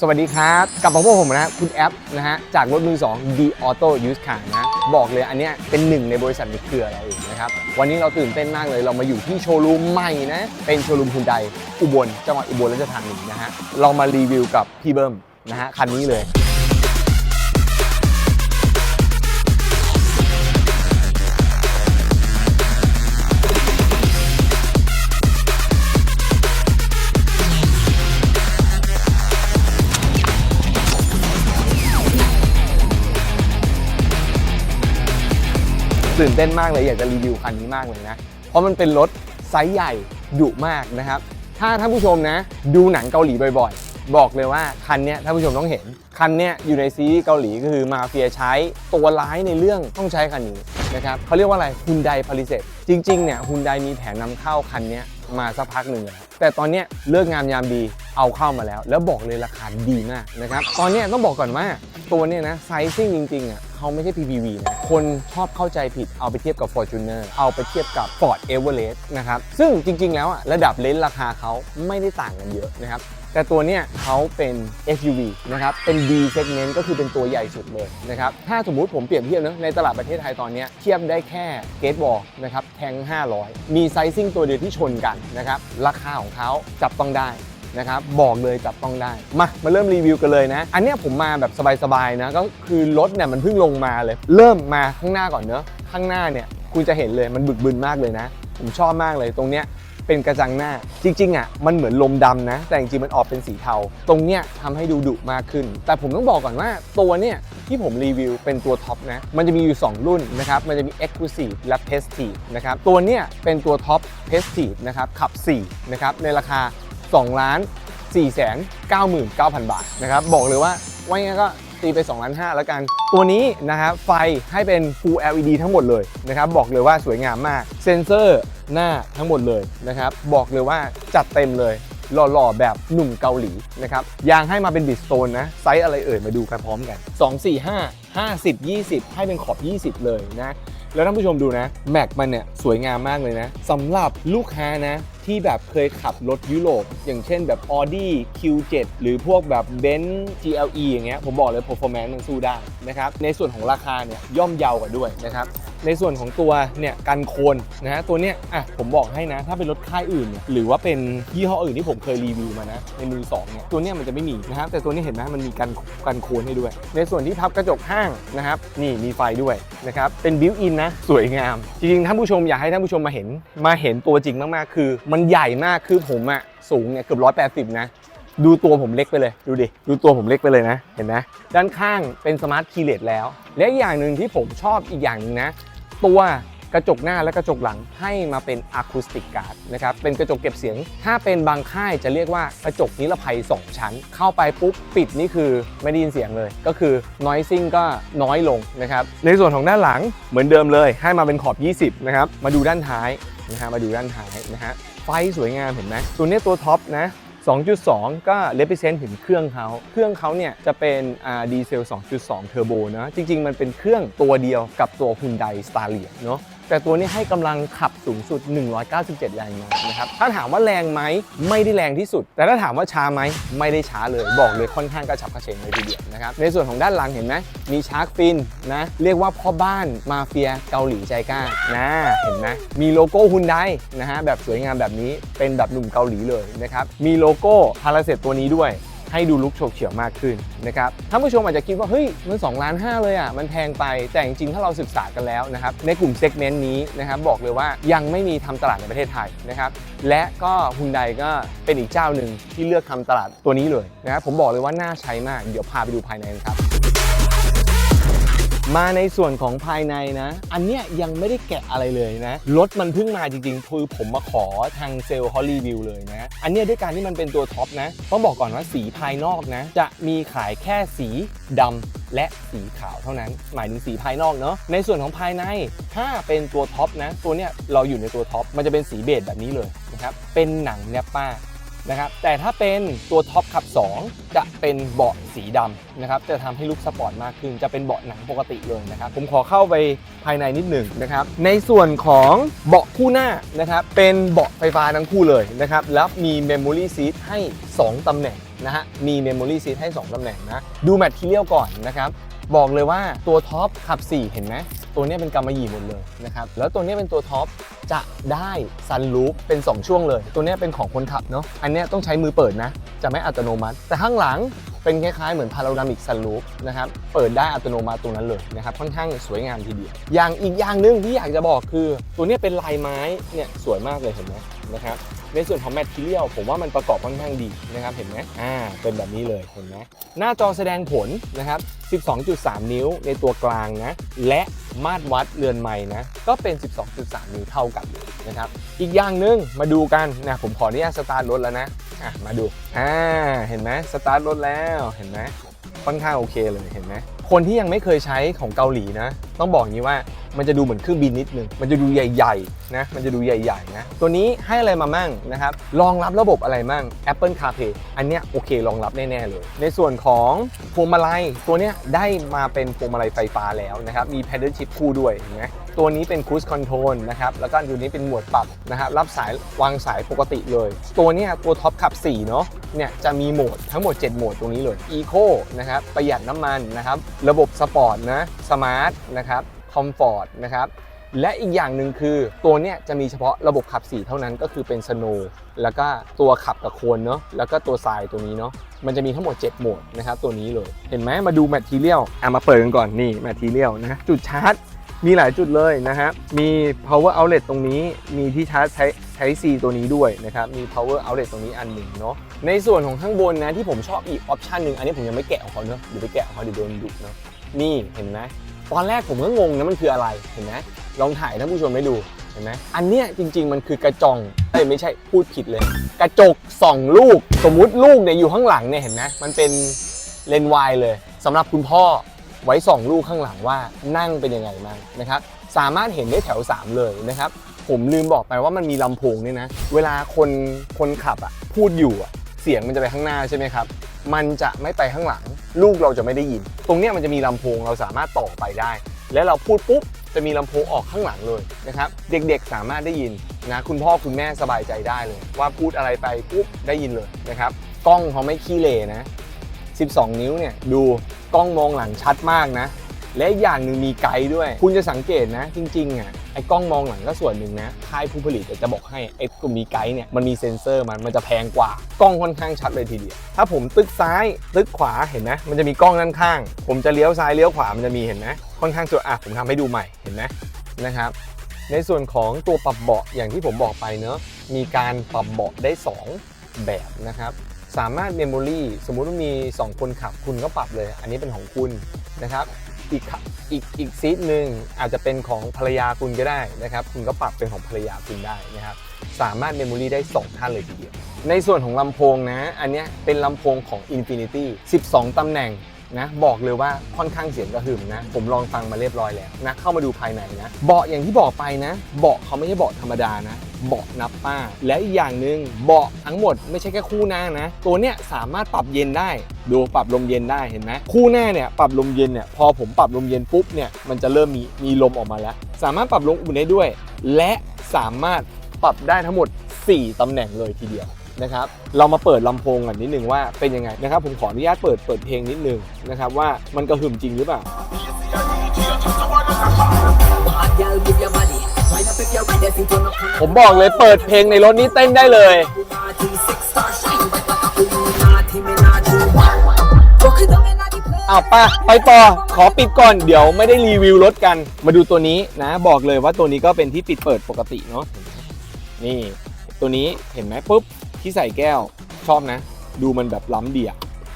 สวัสดีครับ กลับมาพวกผมนะคุณแอปนะฮะจากรถมือ2 D Auto Use Car นะบอกเลยอันเนี้ยเป็นหนึ่งในบริษัทในเครือเราเองนะครับ วันนี้เราตื่นเต้นมากเลยเรามาอยู่ที่โชว์รูมใหม่นะ เป็นโชว์รูมฮุนไดอุบลจังหวัดอุบลราชธานีนะฮะเรามารีวิวกับพี่เบิ้มนะฮะคันนี้เลย ตื่นเต้นมากเลยอยากจะรีวิวคันนี้มากเลยนะ เพราะมันเป็นรถไซส์ใหญ่ดุมากนะครับ ถ้าท่านผู้ชมนะดูหนังเกาหลีบ่อยๆ บอกเลยว่าคันนี้ท่านผู้ชมต้องเห็น คันนี้อยู่ในซีรีส์เกาหลีก็คือมาเฟียใช้ตัวร้ายในเรื่องต้องใช้คันนี้นะครับเขาเรียกว่าอะไรฮุนไดพาริเซตจริงๆเนี่ยฮุนไดมีแผนนำเข้าคันนี้ มาสักพักหนึ่งแล้วแต่ตอนนี้เลิกงามยามดีเอาเข้ามาแล้ว แล้วบอกเลยราคาดีมากนะครับ ตอนนี้ต้องบอกก่อนว่าตัวเนี้ยนะไซซิ่งจริงๆอะเขาไม่ใช่ PPV นะ คนชอบเข้าใจผิดเอาไปเทียบกับ Fortuner เอาไปเทียบกับ Ford Everest นะครับ ซึ่งจริงๆแล้วอะระดับเลนส์ราคาเขาไม่ได้ต่างกันเยอะนะครับ แต่ตัวเนี้ยเขาเป็น SUV นะครับ เป็น D segment ก็คือเป็นตัวใหญ่สุดเลยนะครับ ถ้าสมมุติผมเปรียบเทียบนะในตลาดประเทศไทยตอนนี้เทียบได้แค่เกตบอลนะครับ แทง 500 มีไซซิ่งตัวเดียวที่ชนกันนะครับ ราคาของเขาจับต้องได้นะครับบอกเลยจับต้องได้ มามาเริ่มรีวิวกันเลยนะ อันนี้ผมมาแบบสบายๆนะก็คือรถเนี่ยมันเพิ่งลงมาเลย เริ่มมาข้างหน้าก่อนเนอะข้างหน้าเนี่ยคุณจะเห็นเลยมันบึกบึนมากเลยนะ ผมชอบมากเลยตรงเนี้ย เป็นกระจังหน้า จริงๆอะมันเหมือนลมดำนะ แต่จริงๆมันออกเป็นสีเทา ตรงเนี้ยทำให้ดูดุมากขึ้น แต่ผมต้องบอกก่อนว่าตัวเนี้ยที่ผมรีวิวเป็นตัวท็อปนะ มันจะมีอยู่ 2 รุ่นนะครับ มันจะมี Exclusive และ Prestige นะครับ ตัวเนี้ยเป็นตัวท็อป Prestige นะครับขับ4นะครับในราคา 2 ล้าน 4 9 9 0 0 0 บาทนะครับบอกเลยว่าว่างั้นก็ตีไป2ล้าน5แล้วกัน ตัวนี้นะครับไฟให้เป็น Full LED ทั้งหมดเลยนะครับบอกเลยว่าสวยงามมาก เซนเซอร์ หน้าทั้งหมดเลยนะครับ บอกเลยว่าจัดเต็มเลยหล่อๆ แบบหนุ่มเกาหลีนะครับ ยางให้มาเป็นบิสโตนนะ ไซส์อะไรเอ่ย มาดูกันพร้อมกัน 2 4 5 50 20 ให้เป็นขอบ 20 เลยนะ แล้วท่านผู้ชมดูนะ แม็กมันเนี่ย สวยงามมากเลยนะสำหรับลูกค้านะ ที่แบบเคยขับรถยุโรป อย่างเช่นแบบ Audi Q7 หรือพวกแบบ Benz GLE อย่างเงี้ยผมบอกเลย performance มันสู้ได้นะครับในส่วนของราคาเนี่ยย่อมเยาวกว่าด้วยนะครับ ในส่วนของตัวเนี่ยกันโคนนะฮะตัวเนี้ยอะผมบอกให้นะถ้าเป็นรถค่ายอื่นเนี่ยหรือว่าเป็นยี่ห้ออื่นที่ผมเคยรีวิวมานะในมือสองเนี่ยตัวเนี้ยมันจะไม่มีนะครับแต่ตัวนี้เห็นไหมมันมีกันกันโคนให้ด้วย ในส่วนที่พับกระจกข้างนะครับนี่มีไฟด้วยนะครับเป็นบิวอินนะสวยงาม จริงๆท่านผู้ชมอยากให้ท่านผู้ชมมาเห็นมาเห็นตัวจริงมากๆ คือมันใหญ่มากคือผมอะสูงเนี่ยเกือบร้อยแปดสิบนะดูตัวผมเล็กไปเลยดูดิดูตัวผมเล็กไปเลยนะ เห็นไหมด้านข้างเป็นสมาร์ทคีย์เลสแล้ว และอย่างหนึ่งที่ผมชอบอีกอย่างนึงนะ ตัวกระจกหน้าและกระจกหลังให้มาเป็นอะคูสติกการ์ดนะครับเป็นกระจกเก็บเสียง ถ้าเป็นบางค่ายจะเรียกว่ากระจกนิรภัย 2 ชั้น เข้าไปปุ๊บปิดนี่คือไม่ได้ยินเสียงเลย ก็คือ noising ก็น้อยลงนะครับในส่วนของด้านหลังเหมือนเดิมเลย ให้มาเป็นขอบ 20 นะครับ มาดูด้านท้ายนะฮะมาดูด้านท้ายนะฮะไฟสวยงามเห็นไหมตัวนี้ตัวท็อปนะ 2.2 ก็ represent ถึงเครื่องเขาเครื่องเขาเนี่ยจะเป็นดีเซล 2.2 เทอร์โบนะ จริง ๆ มันเป็นเครื่องตัวเดียวกับตัว Hyundai Staria เนาะ แต่ตัวนี้ให้กำลังขับสูงสุด 197 แรงม้านะครับ ถ้าถามว่าแรงไหมไม่ได้แรงที่สุด แต่ถ้าถามว่าช้าไหมไม่ได้ช้าเลย บอกเลยค่อนข้างกระฉับกระเฉงเลยทีเดียวนะครับ ในส่วนของด้านหลังเห็นไหมมีชาร์กฟินนะ เรียกว่าพ่อบ้านมาเฟียเกาหลีใจกล้านะเห็นไหมมีโลโก้ฮุนไดนะฮะแบบสวยงามแบบนี้เป็นแบบหนุ่มเกาหลีเลยนะครับมีโลโก้พาราเซตตัวนี้ด้วย ให้ดูลุคโฉบเฉี่ยวมากขึ้นนะครับท่านผู้ชมอาจจะคิดว่าเฮ้ยมัน2ล้าน5เลยอะมันแพงไปแต่จริงๆถ้าเราศึกษากันแล้วนะครับในกลุ่มเซกเมนต์นี้นะครับบอกเลยว่ายังไม่มีทำตลาดในประเทศไทยนะครับและก็ฮุนไดก็เป็นอีกเจ้าหนึ่งที่เลือกทำตลาดตัวนี้เลยนะครับผมบอกเลยว่าน่าใช้มาก เดี๋ยวพาไปดูภายในกันครับ มาในส่วนของภายในนะ อันเนี้ยยังไม่ได้แกะอะไรเลยนะ รถมันเพิ่งมาจริงๆ คือผมมาขอทางเซลล์เขารีวิวเลยนะ อันเนี้ยด้วยการที่มันเป็นตัวท็อปนะ ต้องบอกก่อนว่าสีภายนอกนะ จะมีขายแค่สีดำและสีขาวเท่านั้น หมายถึงสีภายนอกเนาะ ในส่วนของภายใน ถ้าเป็นตัวท็อปนะ ตัวเนี้ยเราอยู่ในตัวท็อป มันจะเป็นสีเบจแบบนี้เลยนะครับ เป็นหนังแนปป้า นะครับแต่ถ้าเป็นตัวท็อปขับ 2 จะเป็นเบาะสีดำนะครับจะทำให้ลุคสปอร์ตมากขึ้น จะเป็นเบาะหนังปกติเลยนะครับผมขอเข้าไปภายในนิดหนึ่งนะครับในส่วนของเบาะคู่หน้านะครับเป็นเบาะไฟฟ้าทั้งคู่เลยนะครับแล้วมี Memory Seat ให้ 2ตำแหน่งนะฮะมี Memory Seat ให้ 2ตำแหน่งนะดูแมททีเรียลก่อนนะครับ บอกเลยว่าตัวท็อปขับ 4 เห็นไหมตัวเนี้ยเป็นกำมะหยี่หมดเลยนะครับแล้วตัวเนี้ยเป็นตัวท็อปจะได้ซันรูฟเป็น 2 ช่วงเลย ตัวเนี้ยเป็นของคนขับเนาะอันเนี้ยต้องใช้มือเปิดนะ จะไม่อัตโนมัติ แต่ข้างหลังเป็นคล้ายๆเหมือนพาราดามิกซันรูฟนะครับเปิดได้อัตโนมัติตรงนั้นเลยนะครับค่อนข้างสวยงามทีเดียวอย่างอีกอย่างหนึ่งที่อยากจะบอกคือ ตัวเนี้ยเป็นลายไม้เนี่ยสวยมากเลยเห็นไหมนะครับ ในส่วนของแมทเทียลผมว่ามันประกอบค่อนข้างดีนะครับเห็นไหมอ่าเป็นแบบนี้เลยเห็นไหมหน้าจอแสดงผลนะครับ 12.3 นิ้วในตัวกลางนะ และมาตรวัดเรือนไม้นะ ก็เป็น 12.3 นิ้วเท่ากันนะครับ อีกอย่างหนึ่งมาดูกันนะผมขออนุญาตสตาร์ทรถแล้วนะอะมาดูอ่าเห็นไหมสตาร์ทรถแล้วเห็นไหมค่อนข้างโอเคเลยเห็นไหม คนที่ยังไม่เคยใช้ของเกาหลีนะ ต้องบอกอย่างนี้ว่ามันจะดูเหมือนเครื่องบินนิดนึง มันจะดูใหญ่ๆนะ มันจะดูใหญ่ๆนะ ตัวนี้ให้อะไรมามั่งนะครับ รองรับระบบอะไรมั่ง Apple CarPlay อันเนี้ยโอเครองรับแน่ๆเลย ในส่วนของพวงมาลัยตัวเนี้ยได้มาเป็นพวงมาลัยไฟฟ้าแล้วนะครับ มี Pedal Shift คู่ด้วยเห็นไหมตัวนี้เป็น Cruise Control นะครับ แล้วก็ตัวนี้เป็นหมวดปรับนะครับ รับสายวางสายปกติเลย ตัวเนี้ยตัวท็อปขับ4เนาะ เนี่ยจะมีโหมดทั้งหมด 7 โหมดตรงนี้เลย Eco นะครับ ประหยัดน้ำมันนะครับระบบสปอร์ตนะสมาร์ทนะครับคอมฟอร์ตนะครับและอีกอย่างหนึ่งคือตัวเนี้ยจะมีเฉพาะระบบขับ4เท่านั้นก็คือเป็นสโนว์แล้วก็ตัวขับกับโคนเนาะแล้วก็ตัวทรายตัวนี้เนาะมันจะมีทั้งหมด 7 โหมดนะครับตัวนี้เลยเห็นไหมมาดูแมททีเรียลอะมาเปิดกันก่อนนี่แมททีเรียลนะจุดชาร์จมีหลายจุดเลยนะครับมี power outlet ตรงนี้มีที่ชาร์จใช้ ใช้ C ตัวนี้ด้วยนะครับ มี power outlet ตรงนี้อันหนึ่งเนาะ ในส่วนของข้างบนนะที่ผมชอบอีกออปชันหนึ่งอันนี้ผมยังไม่แกะของเขาเนาะเดี๋ยวไปแกะของเขาเดี๋ยวโดนดุเนาะ นี่เห็นไหมตอนแรกผมก็งงนะมันคืออะไร เห็นไหมลองถ่ายท่านผู้ชมได้ดู เห็นไหมอันเนี้ยจริง ๆ มันคือกระจองเอ้ยไม่ใช่พูดผิดเลย กระจกส่องลูก สมมุติลูกเนี่ยอยู่ข้างหลังเนี่ยเห็นไหมมันเป็นเลนส์วายเลยสำหรับคุณพ่อไว้ส่องลูกข้างหลังว่านั่งเป็นยังไงบ้างนะครับ สามารถเห็นได้แถว 3 เลยนะครับ ผมลืมบอกไปว่ามันมีลำโพงเนี่ยนะ เวลาคนคนขับอะพูดอยู่อะเสียงมันจะไปข้างหน้าใช่ไหมครับ มันจะไม่ไปข้างหลัง ลูกเราจะไม่ได้ยิน ตรงเนี้ยมันจะมีลำโพงเราสามารถต่อไปได้ แล้วเราพูดปุ๊บจะมีลำโพงออกข้างหลังเลยนะครับ เด็กๆสามารถได้ยินนะคุณพ่อคุณแม่สบายใจได้เลย ว่าพูดอะไรไปปุ๊บได้ยินเลยนะครับกล้องเขาไม่ขี้เหร่นะ 12 นิ้วเนี่ยดูกล้องมองหลังชัดมากนะ และอย่างหนึ่งมีไกด์ด้วย คุณจะสังเกตนะ จริงๆอะไอ้กล้องมองหลังก็ส่วนหนึ่งนะค่ายผู้ผลิตจะบอกให้ไอ้ตัวมีไกด์เนี่ยมันมีเซ็นเซอร์มันมันจะแพงกว่ากล้องค่อนข้างชัดเลยทีเดียวถ้าผมตึกซ้ายตึกขวาเห็นไหมมันจะมีกล้องด้านข้าง ผมจะเลี้ยวซ้ายเลี้ยวขวามันจะมีเห็นไหมค่อนข้างสวยอะผมทำให้ดูใหม่เห็นไหมนะครับ ในส่วนของตัวปรับเบาะอย่างที่ผมบอกไปเนอะมีการปรับเบาะได้ 2 แบบนะครับสามารถเมมโมรีสมมุติว่ามี 2 คนขับคุณก็ปรับเลย อันนี้เป็นของคุณนะครับ อีกอีกอีกซีทหนึ่งอาจจะเป็นของภรรยาคุณก็ได้นะครับ คุณก็ปรับเป็นของภรรยาคุณได้นะครับ สามารถเมมโมรีได้ 2 ท่านเลยทีเดียว ในส่วนของลำโพงนะ อันนี้เป็นลำโพงของ Infinity 12 ตำแหน่ง นะบอกเลยว่าค่อนข้างเสียงกระหึ่มนะ ผมลองฟังมาเรียบร้อยแล้วนะเข้ามาดูภายในนะเบาะอย่างที่บอกไปนะ เบาะเขาไม่ใช่เบาะธรรมดานะ เบาะนับป้า และอีกอย่างหนึ่งเบาะทั้งหมดไม่ใช่แค่คู่หน้านะ ตัวเนี้ยสามารถปรับเย็นได้ดูปรับลมเย็นได้เห็นไหมคู่หน้าเนี่ยปรับลมเย็นเนี่ยพอผมปรับลมเย็นปุ๊บเนี่ยมันจะเริ่มมีมีลมออกมาแล้ว สามารถปรับลมอุ่นได้ด้วย และสามารถปรับได้ทั้งหมด 4ตำแหน่งเลยทีเดียว นะครับ เรามาเปิดลำโพงกันนิดนึงว่าเป็นยังไงนะครับ ผมขออนุญาตเปิดเปิดเพลงนิดนึงนะครับว่ามันกระหึ่มจริงหรือเปล่า Hot girl, move your body. Wind up if you're ready, if you turn up on ผมบอกเลยเปิดเพลงในรถนี้เต้นได้เลย Bugatti, six star shine, but the Illuminati, me not do one. Fuck it up, me not the play. อ้าวไป้าไปต่อ ขอปิดก่อน เดี๋ยวไม่ได้รีวิวรถกัน มาดูตัวนี้นะ บอกเลยว่าตัวนี้ก็เป็นที่ปิดเปิดปกติเนาะ นี่ ตัวนี้เห็นไหมปุ๊บ ที่ใส่แก้วชอบนะ ดูมันแบบล้ำเดีย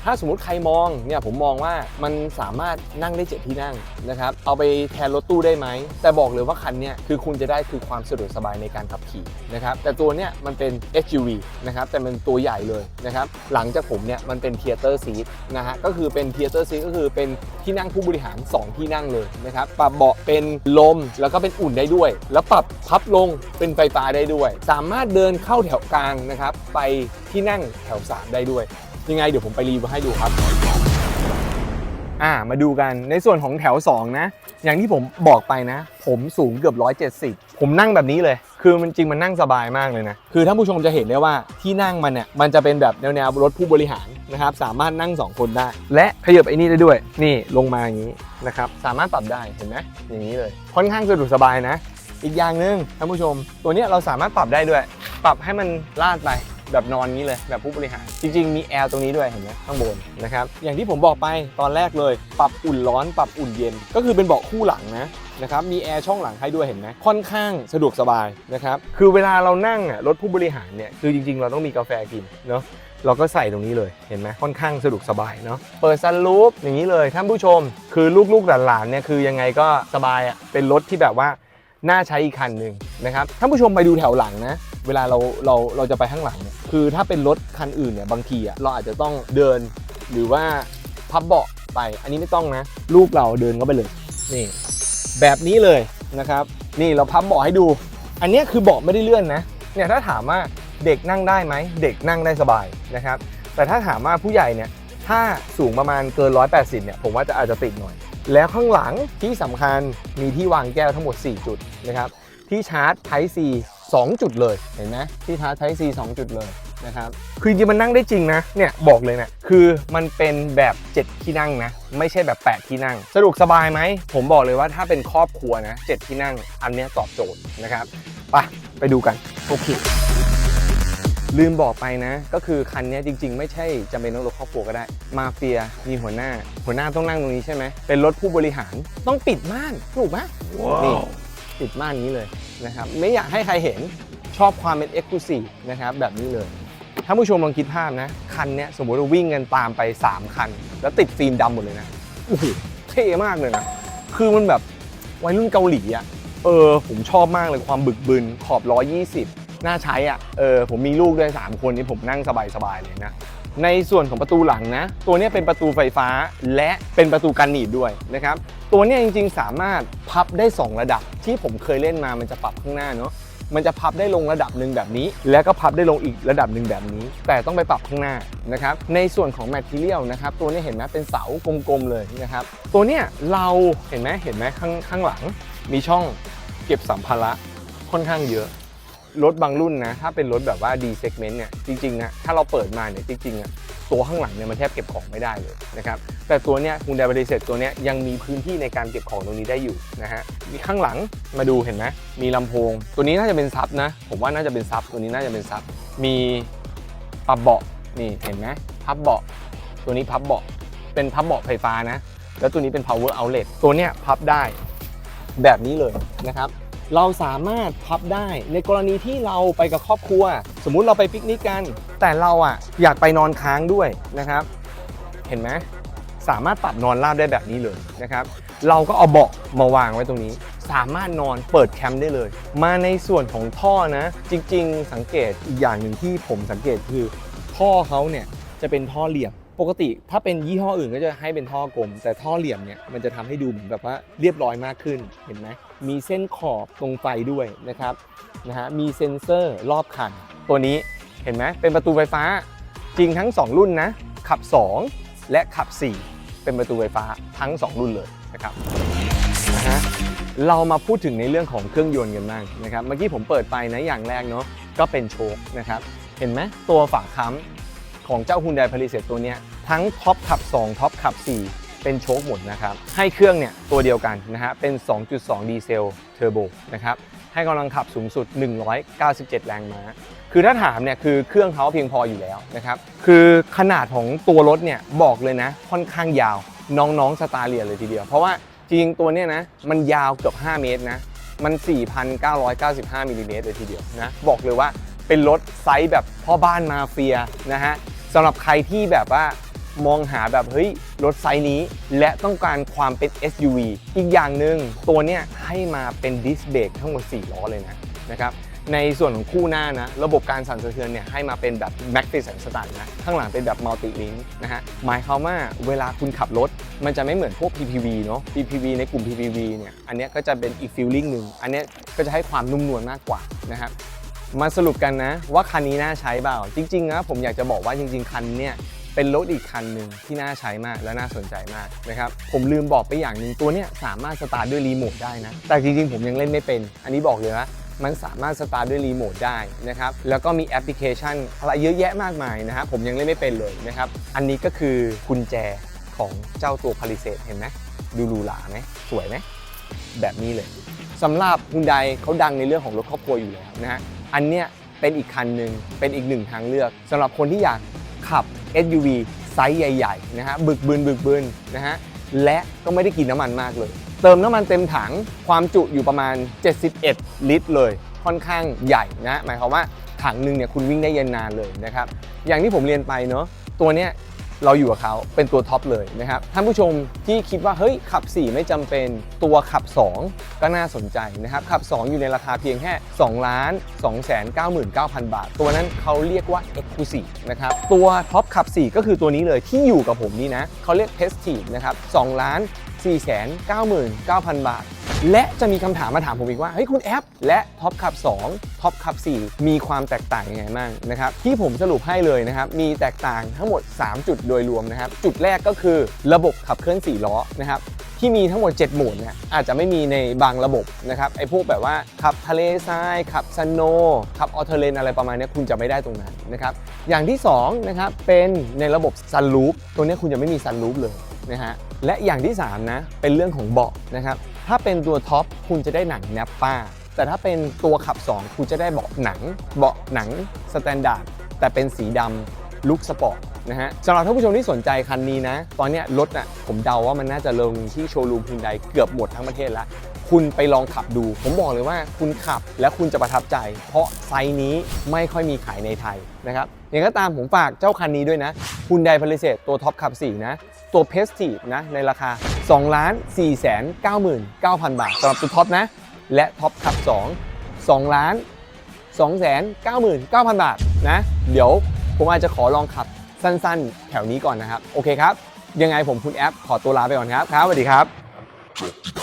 ถ้าสมมติใครมองเนี่ยผมมองว่ามันสามารถนั่งได้เจ็ดที่นั่งนะครับเอาไปแทนรถตู้ได้ไหม แต่บอกเลยว่าคันเนี้ยคือคุณจะได้คือความสะดวกสบายในการขับขี่นะครับแต่ตัวเนี้ยมันเป็น SUV นะครับแต่มันตัวใหญ่เลยนะครับหลังจากผมเนี่ยมันเป็นเทียเตอร์ซีทนะฮะก็คือเป็นเทียเตอร์ซีทก็คือเป็นที่นั่งผู้บริหาร 2 ที่นั่งเลยนะครับปรับเบาะเป็นลมแล้วก็เป็นอุ่นได้ด้วย แล้วปรับพับลงเป็นไฟฟ้าได้ด้วย สามารถเดินเข้าแถวกลางนะครับไปที่นั่งแถวสามได้ด้วย ยังไงเดี๋ยวผมไปรีวิวให้ดูครับ อ่ามาดูกันในส่วนของแถว 2 นะ อย่างที่ผมบอกไปนะ ผมสูงเกือบ 170 ผมนั่งแบบนี้เลย คือมันจริงมันนั่งสบายมากเลยนะ คือท่านผู้ชมจะเห็นได้ว่าที่นั่งมันเนี่ยมันจะเป็นแบบแนวแนวรถผู้บริหารนะครับสามารถนั่ง 2 คนได้ และขยับไอ้นี่ได้ด้วย นี่ลงมาอย่างนี้นะครับสามารถปรับได้เห็นไหมอย่างนี้เลย ค่อนข้างสะดวกสบายนะ อีกอย่างหนึ่งท่านผู้ชม ตัวนี้เราสามารถปรับได้ด้วย ปรับให้มันลาดไป แบบนอนนี้เลยแบบผู้บริหาร จริง ๆ มีแอร์ตรงนี้ด้วยเห็นไหมข้างบนนะครับอย่างที่ผมบอกไปตอนแรกเลย ปรับอุ่นร้อนปรับอุ่นเย็น ก็คือเป็นเบาะคู่หลังนะนะครับมีแอร์ช่องหลังให้ด้วยเห็นไหมค่อนข้างสะดวกสบายนะครับคือเวลาเรานั่งอะรถผู้บริหารเนี่ยคือจริง ๆ เราต้องมีกาแฟกินเนาะเราก็ใส่ตรงนี้เลยเห็นไหมค่อนข้างสะดวกสบายเนาะเปิดซันรูฟอย่างนี้เลยท่านผู้ชม คือลูกๆหลานๆเนี่ยคือยังไงก็สบายอะเป็นรถที่แบบว่าน่าใช้อีกคันหนึ่งนะครับท่านผู้ชมไปดูแถวหลังนะ เวลาเราเราเราจะไปข้างหลังเนี่ย คือถ้าเป็นรถคันอื่นเนี่ยบางทีอะเราอาจจะต้องเดินหรือว่าพับเบาะไปอันนี้ไม่ต้องนะ ลูกเราเดินเข้าไปเลยนี่แบบนี้เลยนะครับ นี่เราพับเบาะให้ดู อันนี้คือเบาะไม่ได้เลื่อนนะเนี่ยถ้าถามว่าเด็กนั่งได้ไหมเด็กนั่งได้สบายนะครับ แต่ถ้าถามว่าผู้ใหญ่เนี่ยถ้าสูงประมาณเกิน 180เนี่ยผมว่าจะอาจจะติดหน่อย แล้วข้างหลังที่สำคัญมีที่วางแก้วทั้งหมด 4 จุดนะครับที่ชาร์จ Type C 2 จุดเลยเห็นไหมที่ชาร์จ Type C 2จุดเลยนะครับคือจริงมันนั่งได้จริงนะเนี่ยบอกเลยนะคือมันเป็นแบบ 7 ที่นั่งนะ ไม่ใช่แบบ 8 ที่นั่ง สะดวกสบายไหม ผมบอกเลยว่าถ้าเป็นครอบครัวนะ 7 ที่นั่งอันนี้ตอบโจทย์นะครับไปไปดูกัน โอเค ลืมบอกไปนะ ก็คือคันนี้จริง ๆ ไม่ใช่จำเป็นต้องรถครอบครัวก็ได้ มาเฟียมีหัวหน้า หัวหน้าต้องนั่งตรงนี้ใช่ไหมเป็นรถผู้บริหารต้องปิดม่านถูกไหมนี่ ปิดม่านนี้เลยนะครับไม่อยากให้ใครเห็นชอบความเป็นเอ็กซ์คลูซีฟนะครับแบบนี้เลยถ้าผู้ชมลองคิดภาพนะ คันเนี้ยสมมติเราวิ่งกันตามไป 3 คัน แล้วติดฟิล์มดำหมดเลยนะโอ้โหเท่มากเลยนะ คือมันแบบวัยรุ่นเกาหลีอะเออผมชอบมากเลยความบึกบึนขอบ 120 น่าใช้อะเออผมมีลูกด้วย 3 คนนี้ผมนั่งสบายๆเลยนะ ในส่วนของประตูหลังนะ ตัวนี้เป็นประตูไฟฟ้าและเป็นประตูกันหนีบด้วยนะครับ ตัวนี้จริงๆ สามารถพับได้ 2 ระดับที่ผมเคยเล่นมามันจะปรับข้างหน้าเนาะมันจะพับได้ลงระดับหนึ่งแบบนี้ แล้วก็พับได้ลงอีกระดับหนึ่งแบบนี้ แต่ต้องไปปรับข้างหน้านะครับในส่วนของแมทเทียลนะครับตัวนี้เห็นไหมเป็นเสากลมๆเลยนะครับตัวเนี้ยเราเห็นไหมเห็นไหมข้างข้างหลัง มีช่องเก็บสัมภาระค่อนข้างเยอะ รถบางรุ่นนะ ถ้าเป็นรถแบบว่า D segment เนี่ย จริงๆนะถ้าเราเปิดมาเนี่ย จริงๆอะตัวข้างหลังเนี่ยมันแทบเก็บของไม่ได้เลยนะครับ แต่ตัวเนี้ยคุณไดบริเซตตัวเนี้ยยังมีพื้นที่ในการเก็บของตรงนี้ได้อยู่นะฮะ มีข้างหลังมาดูเห็นไหมมีลำโพง ตัวนี้น่าจะเป็นซับนะ ผมว่าน่าจะเป็นซับ ตัวนี้น่าจะเป็นซับ มีปรับเบาะ นี่เห็นไหมพับเบาะ ตัวนี้พับเบาะ เป็นพับเบาะไฟฟ้านะ แล้วตัวนี้เป็น power outlet ตัวเนี้ยพับได้แบบนี้เลยนะครับ เราสามารถพับได้ในกรณีที่เราไปกับครอบครัว สมมุติเราไปปิกนิกกัน แต่เราอะอยากไปนอนค้างด้วยนะครับ เห็นไหมสามารถปรับนอนราบได้แบบนี้เลยนะครับ เราก็เอาเบาะมาวางไว้ตรงนี้ สามารถนอนเปิดแคมป์ได้เลย มาในส่วนของท่อนะ จริง ๆ สังเกตอีกอย่างหนึ่งที่ผมสังเกตคือท่อเขาเนี่ยจะเป็นท่อเหลี่ยมปกติถ้าเป็นยี่ห้ออื่นก็จะให้เป็นท่อกลม แต่ท่อเหลี่ยมเนี่ยมันจะทำให้ดูเหมือนแบบว่าเรียบร้อยมากขึ้นเห็นไหม มีเส้นขอบตรงไฟด้วยนะครับนะฮะมีเซ็นเซอร์รอบคัน ตัวนี้เห็นไหมเป็นประตูไฟฟ้า จริงทั้ง 2 รุ่นนะ ขับ 2 และขับ 4 เป็นประตูไฟฟ้าทั้ง 2 รุ่นเลยนะครับนะฮะเรามาพูดถึงในเรื่องของเครื่องยนต์กันบ้างนะครับ เมื่อกี้ผมเปิดไปนะอย่างแรกเนาะก็เป็นโชคนะครับ เห็นไหมตัวฝาค้ำของเจ้า Hyundai p a l i s a d ตัวเนี้ยทั้งท็อปขับ 2 ท็อปขับ 4 เป็นโชคหมดนะครับ ให้เครื่องเนี่ยตัวเดียวกันนะฮะเป็น 2.2 ดีเซลเทอร์โบนะครับ ให้กำลังขับสูงสุด 197 แรงม้า คือถ้าถามเนี่ยคือเครื่องเขาเพียงพออยู่แล้วนะครับ คือขนาดของตัวรถเนี่ยบอกเลยนะ ค่อนข้างยาวน้องๆสตาร์เลียเลยทีเดียว เพราะว่าจริงตัวเนี้ยนะมันยาวเกือบ 5 เมตรนะ มัน 4,995มิลลิเมตรเลยทีเดียวนะ บอกเลยว่าเป็นรถไซส์แบบพ่อบ้านมาเฟียนะฮะสำหรับใครที่แบบว่า มองหาแบบเฮ้ยรถไซส์นี้ และต้องการความเป็น SUV อีกอย่างหนึ่งตัวเนี้ยให้มาเป็นดิสเบรกทั้งหมด 4 ล้อเลยนะนะครับในส่วนของคู่หน้านะ ระบบการสั่นสะเทือนเนี่ยให้มาเป็นแบบ m a g ติสันสตาร์นะ ข้างหลังเป็นแบบ Multi Link นะฮะหมายความว่าเวลาคุณขับรถ มันจะไม่เหมือนพวก PPV เนาะ PPV ในกลุ่ม PPV เนี่ย อันนี้ก็จะเป็นอีกฟีลลิ่งหนึ่ง อันนี้ก็จะให้ความนุ่มนวลมากกว่านะครับมาสรุปกันนะว่าคันนี้น่าใช้เปล่า จริงๆนะผมอยากจะบอกว่าจริง ๆ คันเนี่ย เป็นรถอีกคันหนึ่งที่น่าใช้มากและน่าสนใจมากนะครับ ผมลืมบอกไปอย่างหนึ่งตัวเนี้ยสามารถสตาร์ทด้วยรีโมทได้นะ แต่จริงๆ ผมยังเล่นไม่เป็น อันนี้บอกเลยว่ามันสามารถสตาร์ทด้วยรีโมทได้นะครับ แล้วก็มีแอปพลิเคชันอะไรเยอะแยะมากมายนะครับ ผมยังเล่นไม่เป็นเลยนะครับ อันนี้ก็คือกุญแจของเจ้าตัวพาริเซตเห็นไหมดูหรูหราไหมสวยไหมแบบนี้เลยสำหรับฮุนไดเขาดังในเรื่องของรถครอบครัวอยู่แล้วนะฮะอันเนี้ยเป็นอีกคันหนึ่งเป็นอีกหนึ่งทางเลือกสำหรับคนที่อยากขับ SUV ไซส์ใหญ่ๆนะฮะบึกบึนบึกบึนนะฮะและก็ไม่ได้กินน้ำมันมากเลย เติมน้ำมันเต็มถังความจุอยู่ประมาณ 71 ลิตรเลยค่อนข้างใหญ่นะหมายความว่าถังหนึ่งเนี่ยคุณวิ่งได้ยนนานเลยนะครับอย่างที่ผมเรียนไปเนาะตัวเนี้ย เราอยู่กับเขาเป็นตัวท็อปเลยนะครับท่านผู้ชมที่คิดว่าเฮ้ยขับ 4 ไม่จำเป็นตัวขับ 2 ก็น่าสนใจนะครับขับ 2 อยู่ในราคาเพียงแค่2ล้าน2 9 9 0 0 0 บาท ตัวนั้นเขาเรียกว่า Exclusive นะครับตัวท็อปขับ 4 ก็คือตัวนี้เลยที่อยู่กับผมนี่นะเขาเรียก Prestige นะครับ2ล้าน4 9 9 0 0 0 บาท และจะมีคำถามมาถามผมอีกว่าเฮ้ยคุณแอปและท็อปขับ2ท็อปขับ4มีความแตกต่างยังไงบ้างนะครับที่ผมสรุปให้เลยนะครับมีแตกต่างทั้งหมด 3 จุดโดยรวมนะครับจุดแรกก็คือระบบขับเคลื่อน4ล้อนะครับที่มีทั้งหมด7โหมดเนี่ยอาจจะไม่มีในบางระบบนะครับไอ้พวกแบบว่าขับทะเลทรายขับสโนว์ขับออเทเลนอะไรประมาณนี้คุณจะไม่ได้ตรงนั้นนะครับอย่างที่2นะครับเป็นในระบบซันรูฟตัวนี้คุณจะไม่มีซันรูฟเลยนะฮะและอย่างที่3นะเป็นเรื่องของเบาะนะครับ ถ้าเป็นตัวท็อปคุณจะได้หนังแนปป้า แต่ถ้าเป็นตัวขับ 2 คุณจะได้เบาะหนัง เบาะหนังสแตนดาร์ดแต่เป็นสีดำลุคสปอร์ตนะฮะสำหรับท่านผู้ชมที่สนใจคันนี้นะ ตอนนี้รถอะผมเดาว่ามันน่าจะลงที่โชว์รูมฮุนไดเกือบหมดทั้งประเทศแล้ว คุณไปลองขับดู ผมบอกเลยว่าคุณขับและคุณจะประทับใจ เพราะไซส์นี้ไม่ค่อยมีขายในไทยนะครับอย่างก็ตามผมฝากเจ้าคันนี้ด้วยนะฮุนไดพาริเซตัวท็อปขับ4นะ ตัวเพสทีฟนะในราคา 2ล้าน4แสน99,000 บาทสำหรับตัวท็อปนะ และท็อปขับ 2 2ล้าน2แสน99,000 บาทนะ เดี๋ยวผมอาจจะขอลองขับสั้นๆ แถวนี้ก่อนนะครับ โอเคครับ ยังไงผมคุณแอปขอตัวลาไปก่อนครับ ครับสวัสดีครับ